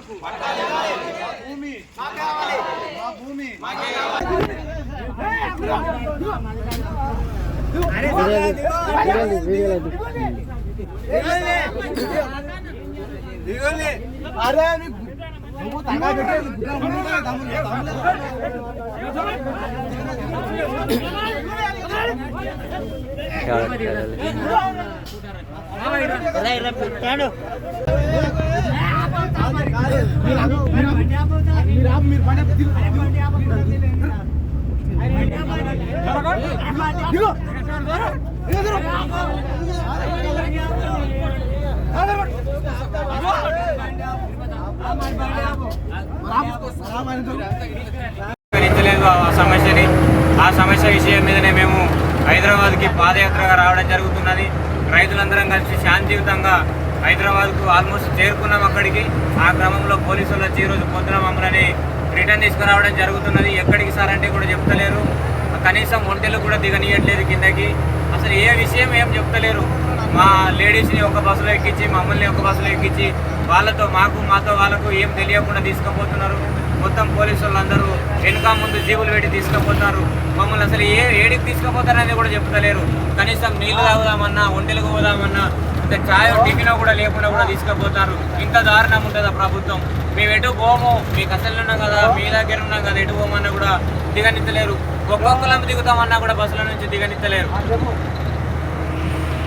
రైతులకు మా భూమి మా భూమి అరే నువ్వు తగా పెట్టేది గుడ్డ పరిష్కరించలేదు ఆ సమస్యని. ఆ సమస్య విషయం మీదనే మేము హైదరాబాద్కి పాదయాత్రగా రావడం జరుగుతున్నది. రైతులందరం కలిసి శాంతియుతంగా హైదరాబాద్కు ఆల్మోస్ట్ చేరుకున్నాం అక్కడికి. ఆ క్రమంలో పోలీసులు వచ్చి ఈరోజు పొద్దున మమ్మల్ని రిటర్న్ తీసుకురావడం జరుగుతున్నది. ఎక్కడికి సార్ అంటే కూడా చెప్తలేరు. కనీసం ఒంటెలు కూడా దిగనీయట్లేదు కిందకి. అసలు ఏ విషయం ఏం చెప్తలేరు. మా లేడీస్ని ఒక బస్సులో ఎక్కించి మమ్మల్ని ఒక బస్సులో ఎక్కించి వాళ్ళతో మాకు మాతో వాళ్ళకు ఏం తెలియకుండా తీసుకుపోతున్నారు. మొత్తం పోలీసు వాళ్ళందరూ వెనుక ముందు జీవులు పెట్టి తీసుకుపోతారు. మమ్మల్ని అసలు ఏ ఏడికి తీసుకుపోతారనేది కూడా చెప్తలేరు. కనీసం నీళ్ళు తాగుదామన్నా ఒంటెలకు పోదామన్నా ఇంకా ఛాయ్ టిఫిన్ కూడా లేకుండా కూడా తీసుకుపోతారు. ఇంత దారుణం ఉంటుందా ప్రభుత్వం. మేము ఎటు పోము మీకు అసలు ఉన్నాం కదా మీ దగ్గర ఉన్నాం కదా ఎటు పోమన్నా కూడా దిగనిత్తలేరు. ఒక్కొక్కలం దిగుతామన్నా కూడా బస్సుల నుంచి దిగనిత్తలేరు.